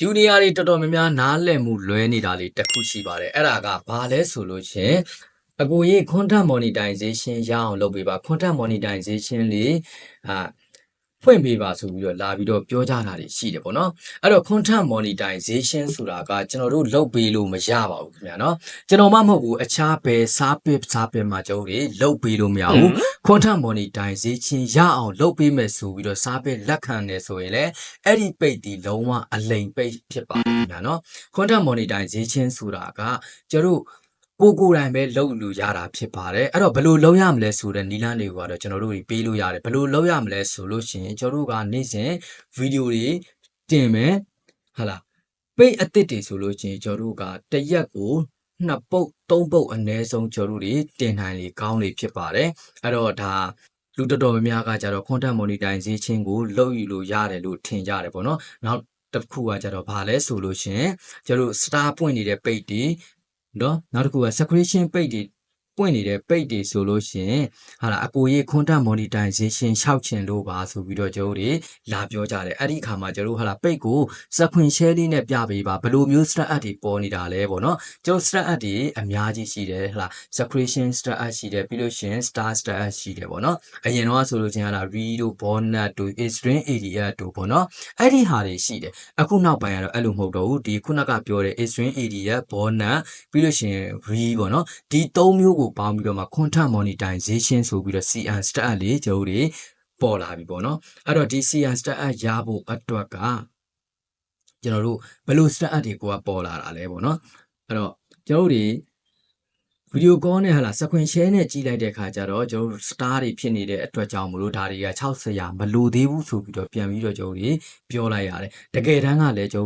ယူနီယာတွေတော်တော်များများနားလည်မှုလွဲနေတာလေးတစ်ခုရှိပါတယ်အဲ့ဒါကဘာလဲဆိုလို့ရှရင်အကိုကြီး content monetization ရအောင်လုပ်ပေးပါ content monetization လေးအာ ဖွင့်ပေးပါဆိုပြီးတော့လာပြီးတော့ပြောကြတာတွေရှိတယ်ပေါ့နော်အဲ့တော့ content monetization ဆိုတာကကျွန်တော်တို့လုပ်ပေးလို့မရပါဘူးခင်ဗျာနော်ကျွန်တော်မှမဟုတ်ဘူးအခြားဘယ်စားပစ်စားပစ်မှာကျွန်တော်တို့လုပ်ပေးလို့မရဘူး content monetization ရအောင်လုပ်ပေးမယ်ဆိုပြီးတော့စားပစ်လက်ခံတယ်ဆိုရင်လည်းအဲ့ဒီ page ဒီလုံးဝအလိမ် page ဖြစ်ပါခင်ဗျာနော် content monetization ဆိုတာကကျတို့ ကိုယ်ကိုယ်တိုင်ပဲလုပ်လို့ရတာဖြစ်ပါတယ်အဲ့တော့ဘယ်လိုလုပ်ရမလဲဆိုတဲ့နီလန်းတွေကိုကတော့ကျွန်တော်တို့တွေပေးလို့ရတယ်ဘယ်လိုလုပ်ရမလဲဆိုလို့ရှိရင်ကျွန်တော်တို့ကနေ့စဉ်ဗီဒီယိုတွေတင်မယ်ဟာလား page အသစ်တွေဆိုလို့ရှိရင်ကျွန်တော်တို့ကတစ်ရက်ကိုနှစ်ပုတ်သုံးပုတ်အနည်းဆုံးကျွန်တော်တို့တွေတင်နိုင်လေကောင်းလေဖြစ်ပါတယ်အဲ့တော့ဒါလူတော်တော်များများကကြတော့ content monetization ကိုလုပ်ယူလို့ရတယ်လို့ထင်ကြတယ်ပေါ့နော်။နောက်တစ်ခုကကြတော့ဘာလဲဆိုလို့ရှရင်ကျတို့ star ပွင့်နေတဲ့ page တွေ နော်နောက်တစ်ခုက subscription page တွေ ပွင့်နေတဲ့ page တွေဆိုလို့ရှရင်ဟာလာအကိုကြီး content monetization ရှောက်ချင်လို့ပါဆိုပြီးတော့ကျတို့တွေလာပြောကြတယ်အဲ့ဒီခါမှာကျတို့ဟာလာ page ကို subscription share လေးနဲ့ပြပေးပါဘယ်လိုမျိုး strat ad တွေပေါ်နေတာလဲပေါ့နော်ကျတို့ strat ad တွေအများကြီးရှိတယ်ဟာလာ subscription strat ad ရှိတယ်ပြီးလို့ရှရင် star strat ad ရှိတယ်ပေါ့နော်အရင်တော့ဆိုလို့ချင်းဟာလာ re တို့ bonnet တို့ string area တို့ပေါ့နော်အဲ့ဒီဟာတွေရှိတယ်အခုနောက်ပိုင်းကတော့အဲ့လိုမဟုတ်တော့ဘူးဒီခုနကပြောတဲ့ string area bonnet ပြီးလို့ရှရင် re ပေါ့နော်ဒီသုံးမျိုးကိုပေါင်းပြီးတော့မှ content monetization ဆိုပြီးတော့ CN strat ad လေးကျတို့တွေပေါ်လာပြီပေါ့နော်အဲ့တော့ဒီ CN strat ad ရဖို့အတွက်ကကျွန်တော်တို့ဘယ်လို strat ad တွေကိုကပေါ်လာတာလဲပေါ့နော်အဲ့တော့ကျွန်တော်တို့တွေဗီဒီယိုကောနဲ့ဟာလာစခွင် share နဲ့ကြည့်လိုက်တဲ့ခါကျတော့ကျွန်တော်တို့ star တွေဖြစ်နေတဲ့အတွက်ကြောင့်မလို့ဒါတွေက60ရာမလိုသေးဘူးဆိုပြီးတော့ပြန်ပြီးတော့ကျွန်တော်တို့ပြောလိုက်ရတယ်တကယ်တမ်းကလည်းကျွန်တော်